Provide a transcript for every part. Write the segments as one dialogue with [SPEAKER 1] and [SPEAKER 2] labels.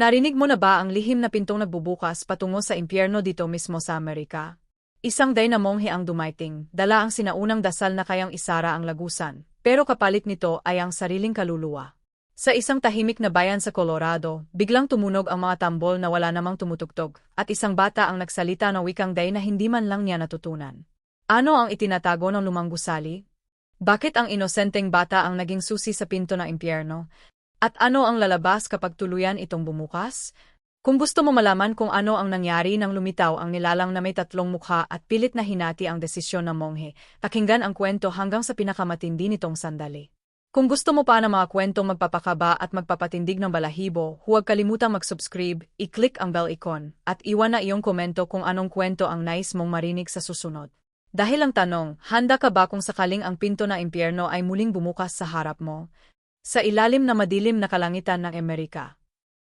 [SPEAKER 1] Narinig mo na ba ang lihim na pintong nagbubukas patungo sa impyerno dito mismo sa Amerika? Isang day na monghe ang dumaiting, dala ang sinaunang dasal na kayang isara ang lagusan, pero kapalit nito ay ang sariling kaluluwa. Sa isang tahimik na bayan sa Colorado, biglang tumunog ang mga tambol na wala namang tumutugtog, at isang bata ang nagsalita ng wikang day na hindi man lang niya natutunan. Ano ang itinatago ng lumang gusali? Bakit ang inosenteng bata ang naging susi sa pinto ng impyerno? At ano ang lalabas kapag tuluyan itong bumukas? Kung gusto mo malaman kung ano ang nangyari nang lumitaw ang nilalang na may tatlong mukha at pilit na hinati ang desisyon ng monghe, pakinggan ang kwento hanggang sa pinakamatindi nitong sandali. Kung gusto mo pa ng mga kwentong magpapakaba at magpapatindig ng balahibo, huwag kalimutang mag-subscribe, i-click ang bell icon, at iwan na iyong komento kung anong kwento ang nais mong marinig sa susunod. Dahil ang tanong, handa ka ba kung sakaling ang pinto na impyerno ay muling bumukas sa harap mo? Sa ilalim na madilim na kalangitan ng Amerika.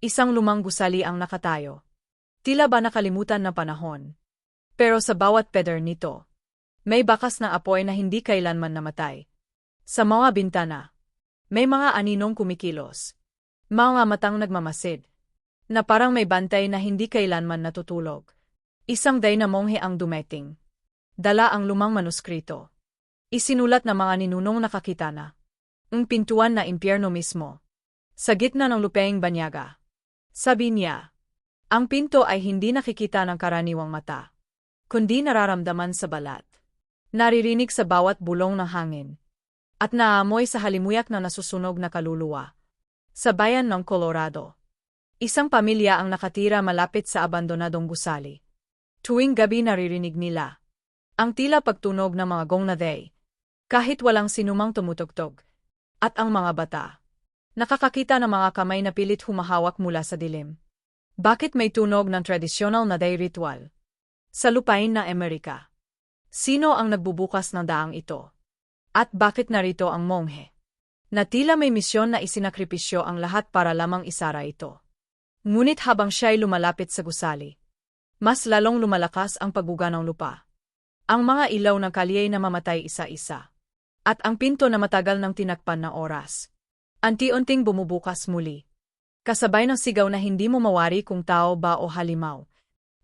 [SPEAKER 1] Isang lumang gusali ang nakatayo. Tila ba nakalimutan na panahon? Pero sa bawat peder nito, may bakas ng apoy na hindi kailanman namatay. Sa mga bintana, may mga aninong kumikilos. Mga matang nagmamasid. Na parang may bantay na hindi kailanman natutulog. Isang day na monghe ang dumeting. Dala ang lumang manuskrito. Isinulat na mga ninunong nakakita na ang pintuan na impyerno mismo. Sa gitna ng lupaing banyaga. Sabi niya, ang pinto ay hindi nakikita ng karaniwang mata, kundi nararamdaman sa balat. Naririnig sa bawat bulong ng hangin. At naamoy sa halimuyak na nasusunog na kaluluwa. Sa bayan ng Colorado. Isang pamilya ang nakatira malapit sa abandonadong gusali. Tuwing gabi naririnig nila. Ang tila pagtunog ng mga gong na day. Kahit walang sinumang tumutugtog. At ang mga bata. Nakakakita ng mga kamay na pilit humahawak mula sa dilim. Bakit may tunog ng tradisyonal na day ritual? Sa lupain ng Amerika. Sino ang nagbubukas ng daang ito? At bakit narito ang monghe? Na tila may misyon na isinakripisyo ang lahat para lamang isara ito. Ngunit habang siya'y lumalapit sa gusali, mas lalong lumalakas ang pagbuga ng lupa. Ang mga ilaw ng kalye na mamatay isa-isa. At ang pinto na matagal ng tinakpan na oras. Anti-unting bumubukas muli. Kasabay ng sigaw na hindi mo mawari kung tao ba o halimaw.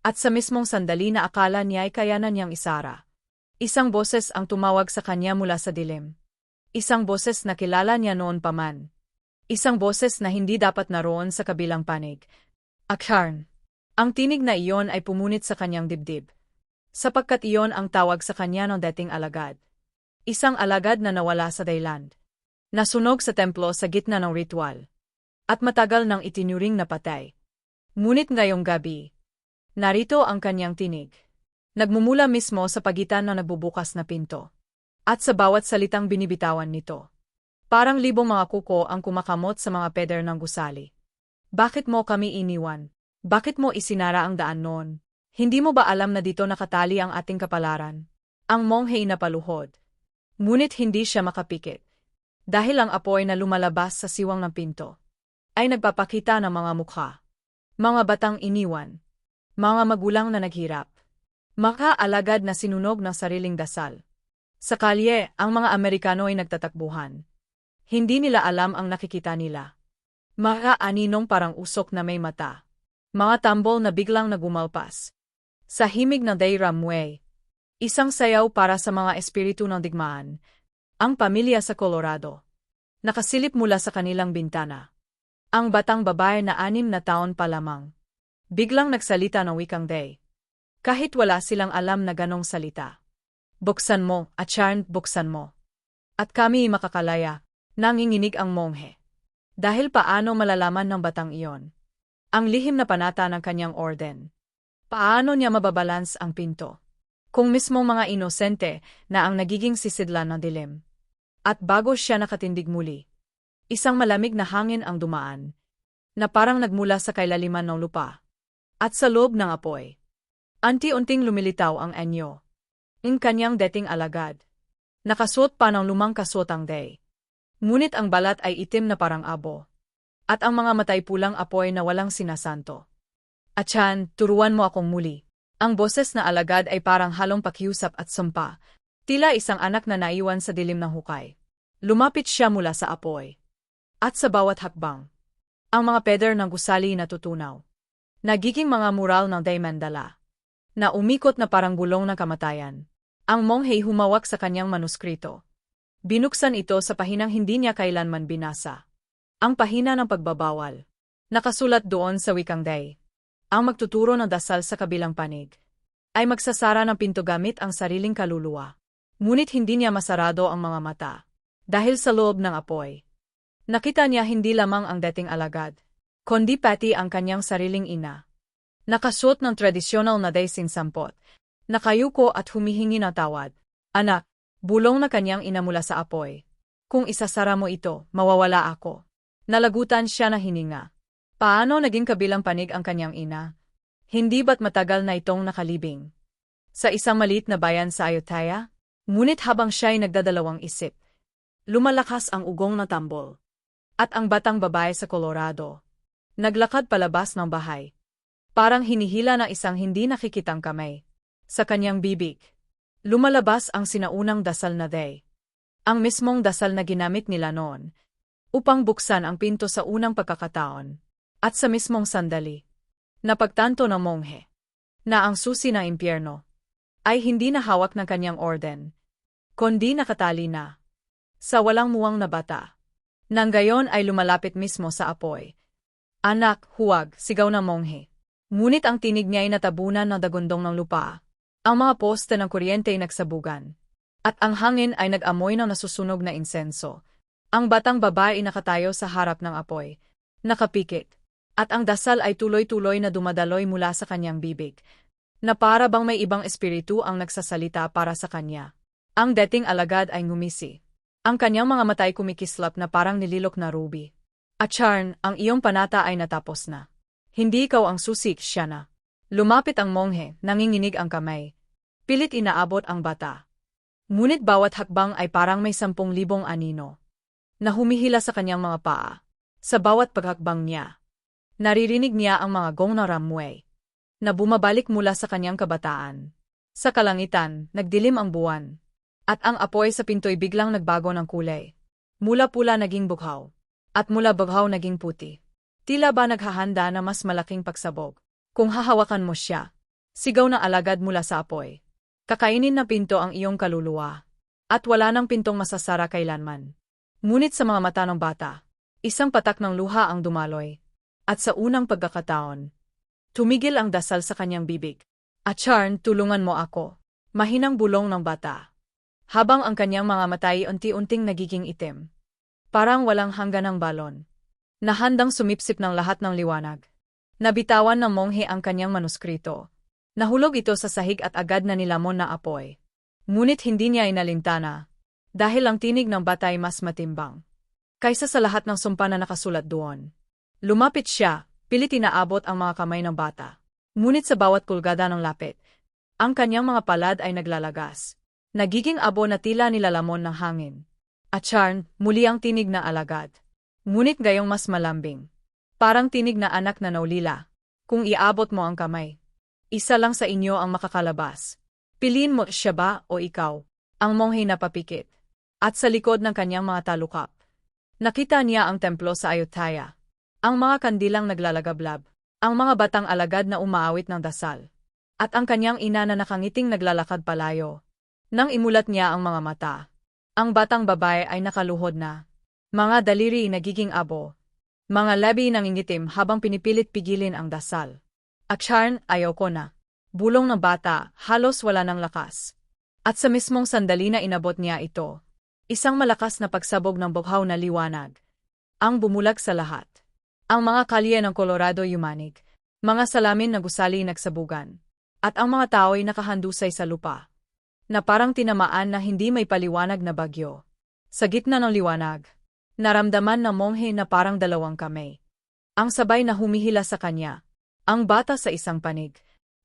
[SPEAKER 1] At sa mismong sandali na akala niya ay kayanan niyang isara. Isang boses ang tumawag sa kanya mula sa dilim. Isang boses na kilala niya noon pa man. Isang boses na hindi dapat naroon sa kabilang panig. Akharn. Ang tinig na iyon ay pumunit sa kanyang dibdib. Sapagkat iyon ang tawag sa kanya ng dating alagad. Isang alagad na nawala sa Dayland. Nasunog sa templo sa gitna ng ritual. At matagal nang itinuring na patay. Ngunit ngayong gabi, narito ang kanyang tinig. Nagmumula mismo sa pagitan ng nagbubukas na pinto. At sa bawat salitang binibitawan nito. Parang libong mga kuko ang kumakamot sa mga peder ng gusali. Bakit mo kami iniwan? Bakit mo isinara ang daan noon? Hindi mo ba alam na dito nakatali ang ating kapalaran? Ang monghe napaluhod. Ngunit hindi siya makapikit. Dahil ang apoy na lumalabas sa siwang ng pinto ay nagpapakita ng mga mukha. Mga batang iniwan. Mga magulang na naghirap. Maka-alagad na sinunog ng sariling dasal. Sa kalye, ang mga Amerikano ay nagtatakbuhan. Hindi nila alam ang nakikita nila. Mga aninong parang usok na may mata. Mga tambol na biglang nagumalpas. Sa himig ng Dayramway, Isang sayaw para sa mga espiritu ng digmaan. Ang pamilya sa Colorado. Nakasilip mula sa kanilang bintana. Ang batang babae na anim na taon pa lamang. Biglang nagsalita ng wikang day. Kahit wala silang alam na ganong salita. Buksan mo, Acharn, buksan mo. At kami makakalaya, nanginginig ang monghe. Dahil paano malalaman ng batang iyon? Ang lihim na panata ng kanyang orden. Paano niya mababalans ang pinto? Kung mismong mga inosente na ang nagiging sisidlan ng dilim. At bago siya nakatindig muli, isang malamig na hangin ang dumaan, na parang nagmula sa kailaliman ng lupa. At sa loob ng apoy, anti-unting lumilitaw ang anyo. Ang kanyang dating alagad. Nakasuot pa ng lumang kasotang day. Ngunit ang balat ay itim na parang abo. At ang mga matay pulang apoy na walang sinasanto. Achan, turuan mo akong muli. Ang boses na alagad ay parang halong pakiusap at sumpa, tila isang anak na naiwan sa dilim ng hukay. Lumapit siya mula sa apoy. At sa bawat hakbang, Ang mga peder ng gusali natutunaw. Nagiging mga mural ng Day Mandala. Na umikot na parang gulong ng kamatayan. Ang monghe humawak sa kanyang manuskrito. Binuksan ito sa pahinang hindi niya kailanman binasa. Ang pahina ng pagbabawal. Nakasulat doon sa wikang day. Ang magtuturo ng dasal sa kabilang panig. Ay magsasara ng pinto gamit ang sariling kaluluwa. Ngunit hindi niya masarado ang mga mata. Dahil sa loob ng apoy. Nakita niya hindi lamang ang dating alagad, kundi pati ang kanyang sariling ina. Nakasuot ng tradisyonal na daysin sampot. Nakayuko at humihingi ng tawad. Anak, bulong na kanyang ina mula sa apoy. Kung isasara mo ito, mawawala ako. Nalagutan siya na hininga. Paano naging kabilang panig ang kanyang ina? Hindi ba't matagal na itong nakalibing? Sa isang maliit na bayan sa Ayutthaya? Ngunit habang siya'y nagdadalawang isip, lumalakas ang ugong na tambol. At ang batang babae sa Colorado. Naglakad palabas ng bahay. Parang hinihila ng isang hindi nakikitang kamay. Sa kanyang bibig. Lumalabas ang sinaunang dasal na day. Ang mismong dasal na ginamit nila noon. Upang buksan ang pinto sa unang pagkakataon. At sa mismong sandali. Napagtanto ng monghe. Na ang susi ng impyerno. Ay hindi na hawak ng kanyang orden. Kundi nakatali na. Sa walang muwang na bata. Nang gayon ay lumalapit mismo sa apoy. Anak, huwag, sigaw ng monghe. Ngunit ang tinig niya ay natabunan ng dagundong ng lupa. Ang mga poste ng kuryente ay nagsabugan. At ang hangin ay nag-amoy ng nasusunog na insenso. Ang batang babae ay nakatayo sa harap ng apoy. Nakapikit. At ang dasal ay tuloy-tuloy na dumadaloy mula sa kanyang bibig. Na para bang may ibang espiritu ang nagsasalita para sa kanya. Ang dating alagad ay ngumisi. Ang kanyang mga matay kumikislap na parang nililok na ruby. Acharn, ang iyong panata ay natapos na. Hindi ikaw ang susik, siya na. Lumapit ang monghe, nanginginig ang kamay. Pilit inaabot ang bata. Ngunit bawat hakbang ay parang may sampung libong anino. Na humihila sa kanyang mga paa. Sa bawat paghakbang niya. Naririnig niya ang mga gong na ramway. Na bumabalik mula sa kanyang kabataan. Sa kalangitan, nagdilim ang buwan. At ang apoy sa pinto'y biglang nagbago ng kulay. Mula pula naging bughaw. At mula bughaw naging puti. Tila ba naghahanda na mas malaking pagsabog. Kung hahawakan mo siya. Sigaw na alagad mula sa apoy. Kakainin na pinto ang iyong kaluluwa. At wala nang pintong masasara kailanman. Ngunit sa mga mata ng bata, isang patak ng luha ang dumaloy. At sa unang pagkakataon, tumigil ang dasal sa kanyang bibig. Acharn, tulungan mo ako. Mahinang bulong ng bata habang ang kanyang mga matay unti-unting nagiging itim. Parang walang hangganang balon. Nahandang sumipsip ng lahat ng liwanag. Nabitawan ng monghe ang kanyang manuskrito. Nahulog ito sa sahig at agad na nilamon na apoy. Ngunit hindi niya inalintana. Dahil ang tinig ng batay mas matimbang. Kaysa sa lahat ng sumpa na nakasulat doon. Lumapit siya, pilit inaabot ang mga kamay ng bata. Ngunit sa bawat kulgada ng lapit, ang kanyang mga palad ay naglalagas. Nagiging abo na tila nilalamon ng hangin. At Charn, muli ang tinig na alagad. Ngunit gayong mas malambing. Parang tinig na anak na naulila. Kung iabot mo ang kamay. Isa lang sa inyo ang makakalabas. Piliin mo siya ba o ikaw? Ang monghe na papikit. At sa likod ng kanyang mga talukap. Nakita niya ang templo sa Ayutthaya. Ang mga kandilang naglalagablab. Ang mga batang alagad na umaawit ng dasal. At ang kanyang ina na nakangiting naglalakad palayo. Nang imulat niya ang mga mata, ang batang babae ay nakaluhod na. Mga daliri nagiging abo. Mga labi nangingitim habang pinipilit pigilin ang dasal. Aksharn, ayaw ko na. Bulong ng bata, halos wala ng lakas. At sa mismong sandali na inabot niya ito, isang malakas na pagsabog ng bughaw na liwanag. Ang bumulag sa lahat. Ang mga kalye ng Colorado yumanig. Mga salamin na gusali nagsabugan. At ang mga tao'y nakahandusay sa lupa na parang tinamaan na hindi may paliwanag na bagyo. Sa gitna ng liwanag, naramdaman ng monghe na parang dalawang kamay. Ang sabay na humihila sa kanya, ang bata sa isang panig,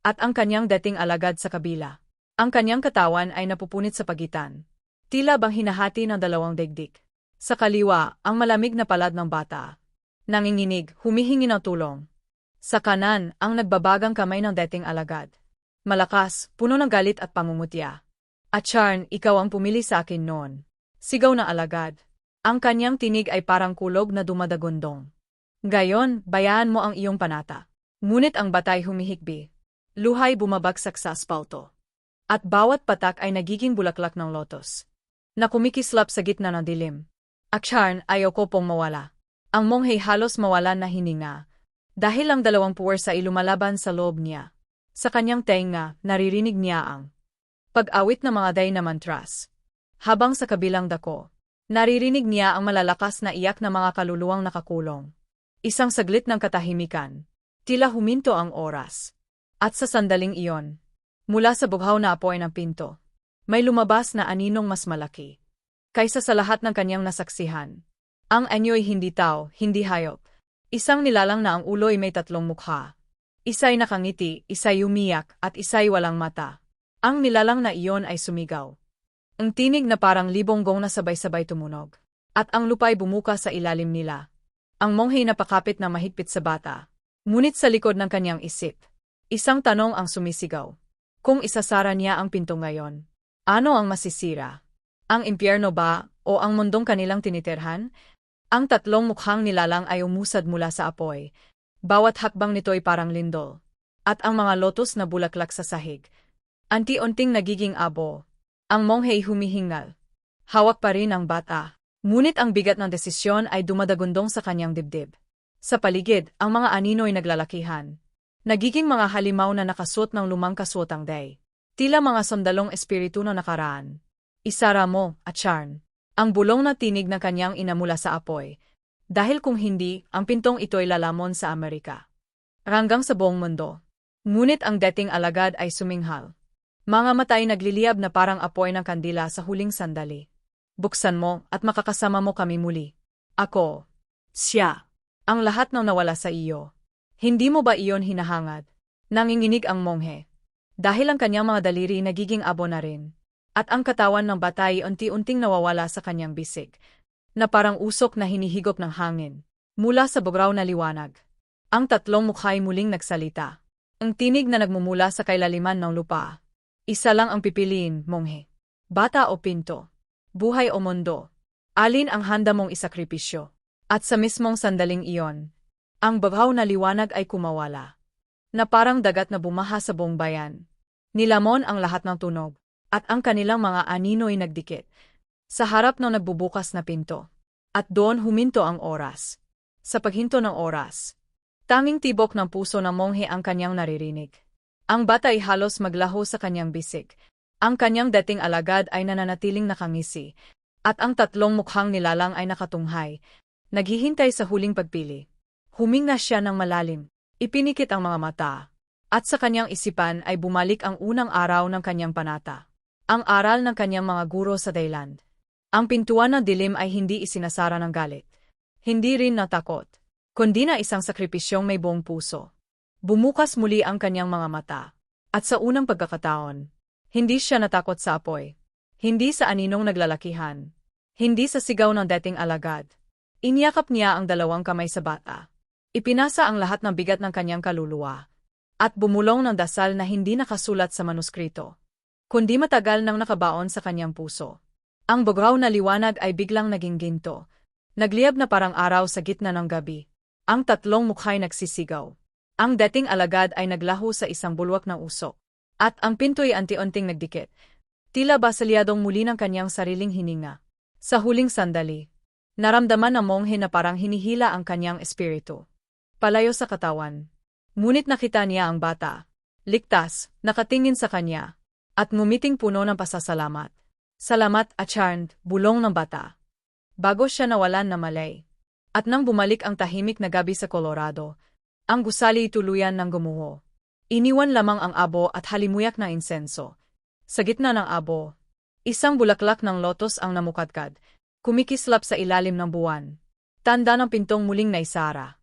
[SPEAKER 1] at ang kanyang dating alagad sa kabila. Ang kanyang katawan ay napupunit sa pagitan. Tila bang hinahati ng dalawang digdig. Sa kaliwa, ang malamig na palad ng bata. Nanginginig, humihingi ng tulong. Sa kanan, ang nagbabagang kamay ng dating alagad. Malakas, puno ng galit at pangungutya. Acharn, ikaw ang pumili sa akin noon. Sigaw na alagad. Ang kanyang tinig ay parang kulog na dumadagundong. Gayon, bayaan mo ang iyong panata. Ngunit ang batay humihikbi. Luhay bumabagsak sa aspalto. At bawat patak ay nagiging bulaklak ng lotos. Na kumikislap sa gitna ng dilim. Aksharn, ayoko pong mawala. Ang monghe halos mawalan na hininga. Dahil ang dalawang puwersa ay lumalaban sa loob niya. Sa kanyang tenga, naririnig niya ang pag-awit ng mga day na mantras. Habang sa kabilang dako, naririnig niya ang malalakas na iyak ng mga kaluluwang nakakulong. Isang saglit ng katahimikan. Tila huminto ang oras. At sa sandaling iyon, mula sa bughaw na apoy ng pinto, may lumabas na aninong mas malaki. Kaysa sa lahat ng kanyang nasaksihan. Ang anyo'y hindi tao, hindi hayop. Isang nilalang na ang ulo'y may tatlong mukha. Isa'y nakangiti, isa'y umiyak, at isa'y walang mata. Ang nilalang na iyon ay sumigaw. Ang tinig na parang libonggong na sabay-sabay tumunog. At ang lupay bumuka sa ilalim nila. Ang monghe napakapit na mahigpit sa bata. Ngunit sa likod ng kanyang isip, isang tanong ang sumisigaw. Kung isasara niya ang pinto ngayon, ano ang masisira? Ang impyerno ba o ang mundong kanilang tinitirhan? Ang tatlong mukhang nilalang ay umusad mula sa apoy. Bawat hakbang nito'y parang lindol. At ang mga lotos na bulaklak sa sahig. Anti-unting nagiging abo. Ang monghey humihingal. Hawak pa rin ang bata. Ngunit ang bigat ng desisyon ay dumadagundong sa kanyang dibdib. Sa paligid, ang mga anino'y naglalakihan. Nagiging mga halimaw na nakasuot ng lumang kasuotang day. Tila mga sandalong espiritu na nakaraan. Isara mo, at Charn. Ang bulong na tinig ng kanyang ina mula sa apoy. Dahil kung hindi, ang pintong ito'y lalamon sa Amerika. Ranggang sa buong mundo. Ngunit ang dating alagad ay suminghal. Mga matay nagliliyab na parang apoy ng kandila sa huling sandali. Buksan mo at makakasama mo kami muli. Ako. Siya. Ang lahat ng nawala sa iyo. Hindi mo ba iyon hinahangad? Nanginginig ang monghe. Dahil ang kanyang mga daliri nagiging abo na rin. At ang katawan ng batay unti-unting nawawala sa kanyang bisig. Na parang usok na hinihigop ng hangin. Mula sa bugraw na liwanag. Ang tatlong mukha'y muling nagsalita. Ang tinig na nagmumula sa kailaliman ng lupa. Isa lang ang pipiliin, monghe. Bata o pinto. Buhay o mundo. Alin ang handa mong isakripisyo? At sa mismong sandaling iyon, ang baghaw na liwanag ay kumawala. Na parang dagat na bumaha sa buong bayan. Nilamon ang lahat ng tunog, at ang kanilang mga anino'y nagdikit. Sa harap ng nagbubukas na pinto. At doon huminto ang oras. Sa paghinto ng oras, tanging tibok ng puso ng monghe ang kanyang naririnig. Ang bata ay halos maglaho sa kanyang bisig. Ang kanyang dating alagad ay nananatiling nakangisi. At ang tatlong mukhang nilalang ay nakatunghay. Naghihintay sa huling pagpili. Huminga siya ng malalim. Ipinikit ang mga mata. At sa kanyang isipan ay bumalik ang unang araw ng kanyang panata. Ang aral ng kanyang mga guro sa Thailand. Ang pintuan ng dilim ay hindi isinasara ng galit. Hindi rin natakot. Kundi na isang sakripisyong may buong puso. Bumukas muli ang kanyang mga mata. At sa unang pagkakataon, hindi siya natakot sa apoy. Hindi sa aninong naglalakihan. Hindi sa sigaw ng dating alagad. Iniyakap niya ang dalawang kamay sa bata. Ipinasa ang lahat ng bigat ng kanyang kaluluwa. At bumulong ng dasal na hindi nakasulat sa manuskrito. Kundi matagal nang nakabaon sa kanyang puso. Ang bugraw na liwanag ay biglang naging ginto. Nagliyab na parang araw sa gitna ng gabi. Ang tatlong mukha'y nagsisigaw. Ang dating alagad ay naglaho sa isang bulwak ng usok. At ang pinto'y anti-unting nagdikit. Tila basalyadong muli ng kanyang sariling hininga. Sa huling sandali, naramdaman ng monghe na parang hinihila ang kanyang espiritu. Palayo sa katawan. Ngunit nakita niya ang bata. Ligtas, nakatingin sa kanya. At ngumiting puno ng pasasalamat. Salamat, Acharnd, bulong ng bata. Bago siya nawalan na malay. At nang bumalik ang tahimik na gabi sa Colorado, ang gusali tuluyan ng gumuho. Iniwan lamang ang abo at halimuyak na insenso. Sa gitna ng abo, isang bulaklak ng lotos ang namukadkad, kumikislap sa ilalim ng buwan. Tanda ng pintong muling naisara.